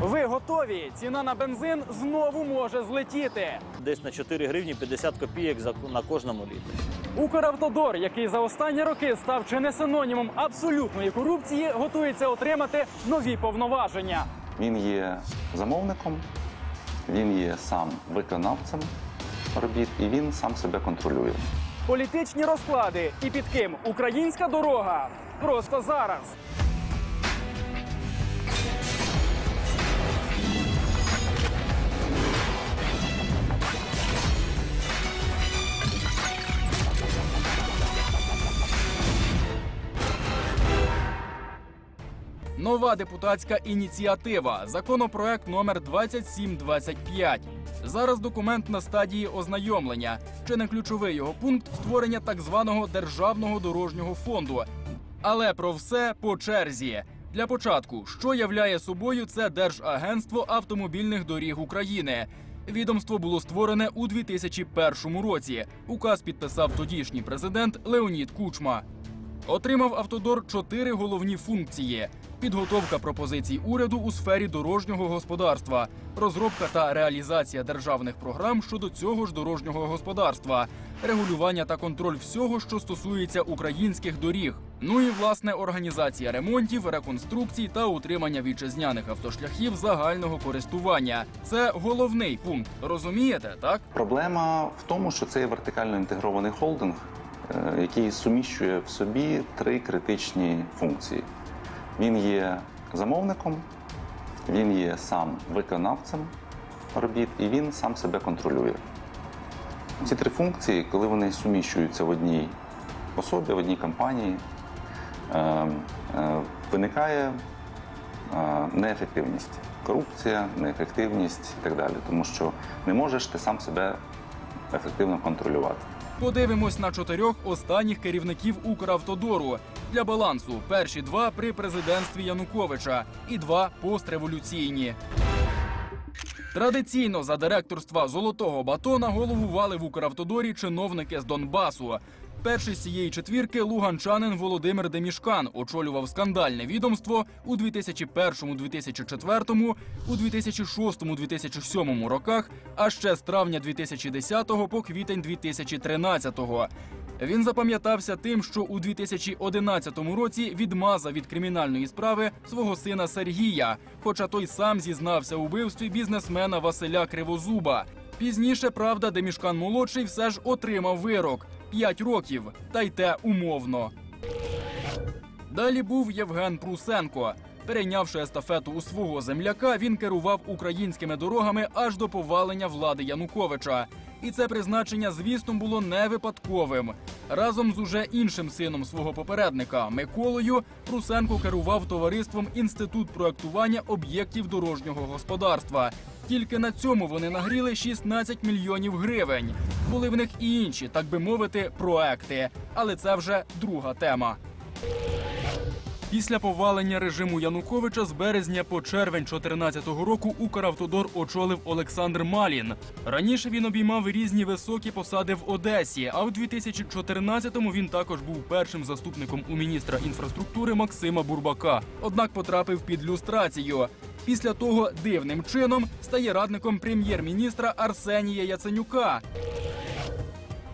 Ви готові? Ціна на бензин знову може злетіти. Десь на 4 гривні 50 копійок за на кожному літрі. Укравтодор, який за останні роки став чи не синонімом абсолютної корупції, готується отримати нові повноваження. Він є замовником, він є сам виконавцем робіт і він сам себе контролює. Політичні розклади і під ким українська дорога просто зараз. Нова депутатська ініціатива. Законопроект номер 2725. Зараз документ на стадії ознайомлення. Чи не ключовий його пункт створення так званого державного дорожнього фонду. Але про все по черзі. Для початку, що являє собою це Держагентство автомобільних доріг України. Відомство було створене у 2001 році. Указ підписав тодішній президент Леонід Кучма. Отримав автодор чотири головні функції: підготовка пропозицій уряду у сфері дорожнього господарства, розробка та реалізація державних програм щодо цього ж дорожнього господарства, регулювання та контроль всього, що стосується українських доріг. Ну і власне організація ремонтів, реконструкцій та утримання вітчизняних автошляхів загального користування. Це головний пункт. Розумієте, так? Проблема в тому, що це є вертикально інтегрований холдинг, який суміщує в собі три критичні функції. Він є замовником, він є сам виконавцем робіт і він сам себе контролює. Ці три функції, коли вони суміщуються в одній особі, в одній компанії, е, е, виникає е, неефективність. Корупція, неефективність і так далі. Тому що не можеш ти сам себе ефективно контролювати. Подивимось на чотирьох останніх керівників Укравтодору. Для балансу перші два при президентстві Януковича і два постреволюційні. Традиційно за директорства золотого батона головували в Укравтодорі чиновники з Донбасу. Перший з цієї четвірки луганчанин Володимир Демішкан очолював скандальне відомство у 2001, 2004, у 2006, 2007 роках, а ще з травня 2010 по квітень 2013. Він запам'ятався тим, що у 2011 році відмазав від кримінальної справи свого сина Сергія, хоча той сам зізнався у вбивстві бізнесмена Василя Кривозуба. Пізніше, правда, Демішкан молодший все ж отримав вирок 5 років, та й те умовно. Далі був Євген Прусенко. Перейнявши естафету у свого земляка, він керував українськими дорогами аж до повалення влади Януковича. І це призначення, звісно, було не випадковим. Разом з уже іншим сином свого попередника Миколою Прусенко керував товариством Інститут проектування об'єктів дорожнього господарства. Тільки на цьому вони нагріли 16 мільйонів гривень. Були в них і інші, так би мовити, проекти. Але це вже друга тема. Після повалення режиму Януковича з березня по червень 2014 року Укравтодор очолив Олександр Малін. Раніше він обіймав різні високі посади в Одесі, а в 2014-му він також був першим заступником у міністра інфраструктури Максима Бурбака. Однак потрапив під люстрацію. Після того дивним чином стає радником прем'єр-міністра Арсенія Яценюка.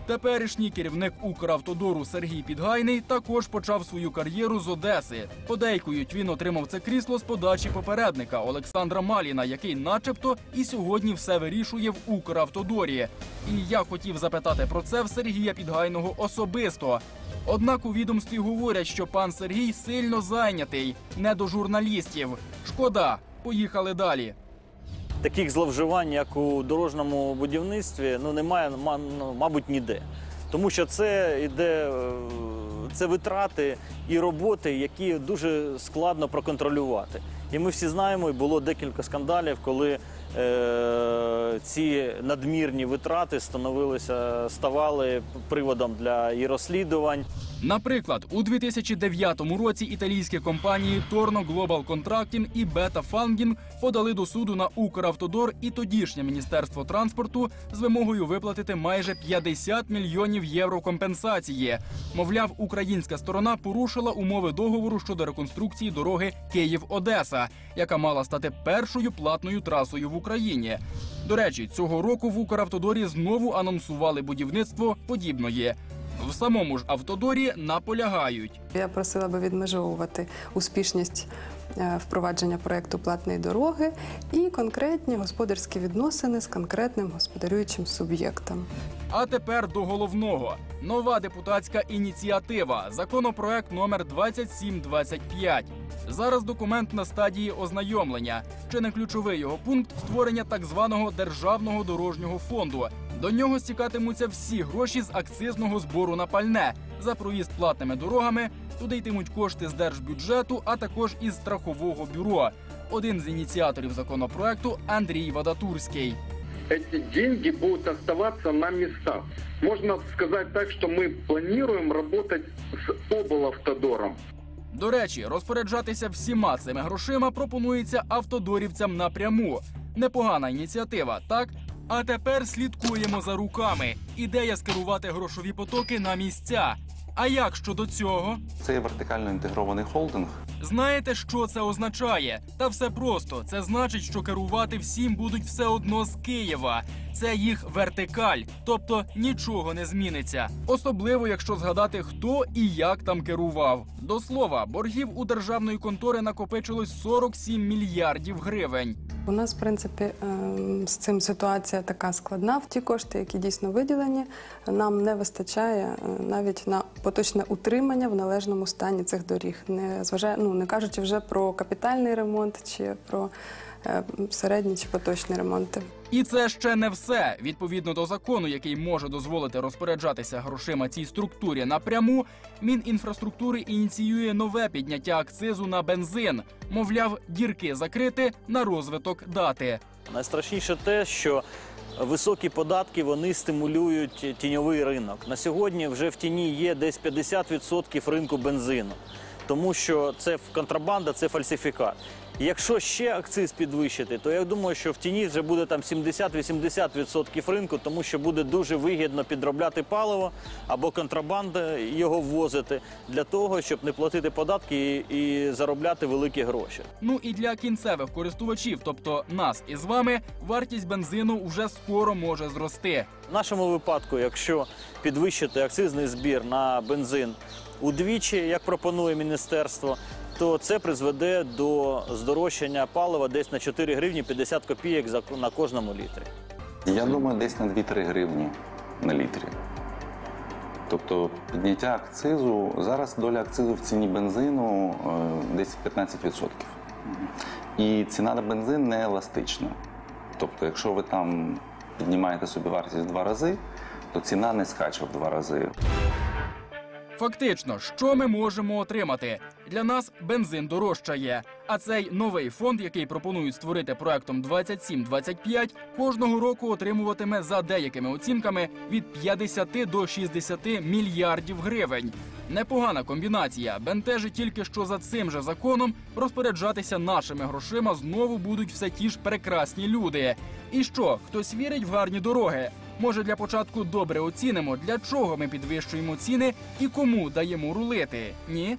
Теперішній керівник Укравтодору Сергій Підгайний також почав свою кар'єру з Одеси. Подейкують, він отримав це крісло з подачі попередника Олександра Маліна, який, начебто, і сьогодні все вирішує в Укравтодорі. І я хотів запитати про це в Сергія Підгайного особисто. Однак у відомстві говорять, що пан Сергій сильно зайнятий, не до журналістів. Шкода, поїхали далі. Таких зловживань, як у дорожньому будівництві, ну немає, ма- ну, мабуть, ніде. Тому що це йде е, це витрати і роботи, які дуже складно проконтролювати. І ми всі знаємо, і було декілька скандалів, коли ці надмірні витрати становилися, ставали приводом для і розслідувань. Наприклад, у 2009 році італійські компанії Torno Global Contracting і Beta Funding подали до суду на Укравтодор і тодішнє міністерство транспорту з вимогою виплатити майже 50 мільйонів євро компенсації. Мовляв, українська сторона порушила умови договору щодо реконструкції дороги Київ-Одеса, яка мала стати першою платною трасою в Україні. До речі, цього року в Укравтодорі знову анонсували будівництво подібної. В самому ж автодорі наполягають. Я просила би відмежовувати успішність е, впровадження проекту платної дороги і конкретні господарські відносини з конкретним господарюючим суб'єктом. А тепер до головного: нова депутатська ініціатива, законопроект номер 2725. Зараз документ на стадії ознайомлення. Чи не ключовий його пункт створення так званого державного дорожнього фонду. До нього стікатимуться всі гроші з акцизного збору на пальне за проїзд платними дорогами. Туди йтимуть кошти з держбюджету, а також із страхового бюро. Один з ініціаторів законопроекту Андрій Вадатурський. эти деньги будут оставаться на местах. Можно сказать так, что мы планируем работать с облавтодором. До речі, розпоряджатися всіма цими грошима пропонується автодорівцям напряму. Непогана ініціатива, так? А тепер слідкуємо за руками. Ідея скерувати грошові потоки на місця. А як щодо цього? Це є вертикально інтегрований холдинг, Знаєте, що це означає? Та все просто. Це значить, що керувати всім будуть все одно з Києва. Це їх вертикаль, тобто нічого не зміниться. Особливо, якщо згадати, хто і як там керував. До слова, боргів у державної контори накопичилось 47 мільярдів гривень. У нас, в принципі, ем, з цим ситуація така складна. Ті кошти, які дійсно виділені, нам не вистачає е, навіть на поточне утримання в належному стані цих доріг, не зважає, ну не кажучи вже про капітальний ремонт чи про е, середні чи поточні ремонти. І це ще не все. Відповідно до закону, який може дозволити розпоряджатися грошима цій структурі напряму, Мінінфраструктури ініціює нове підняття акцизу на бензин. Мовляв, дірки закрити на розвиток дати. Найстрашніше те, що високі податки вони стимулюють тіньовий ринок. На сьогодні вже в тіні є десь 50% ринку бензину, тому що це контрабанда, це фальсифікат. Якщо ще акциз підвищити, то я думаю, що в тіні вже буде там 70-80% ринку, тому що буде дуже вигідно підробляти паливо або контрабанда його ввозити для того, щоб не платити податки і, і заробляти великі гроші. Ну і для кінцевих користувачів, тобто нас із вами, вартість бензину вже скоро може зрости. В нашому випадку, якщо підвищити акцизний збір на бензин удвічі, як пропонує міністерство, то це призведе до здорожчання палива десь на 4 гривні 50 копійок на кожному літрі. Я думаю, десь на 2-3 гривні на літрі. Тобто підняття акцизу, зараз доля акцизу в ціні бензину е, десь 15%. І ціна на бензин не еластична. Тобто, якщо ви там піднімаєте собі вартість в два рази, то ціна не скаче в два рази. Фактично, що ми можемо отримати? Для нас бензин дорожчає. А цей новий фонд, який пропонують створити проектом 2725, кожного року отримуватиме за деякими оцінками від 50 до 60 мільярдів гривень. Непогана комбінація. Бентежить тільки що за цим же законом розпоряджатися нашими грошима знову будуть все ті ж прекрасні люди. І що, хтось вірить в гарні дороги? Може, для початку добре оцінимо, для чого ми підвищуємо ціни і кому даємо рулити? Ні?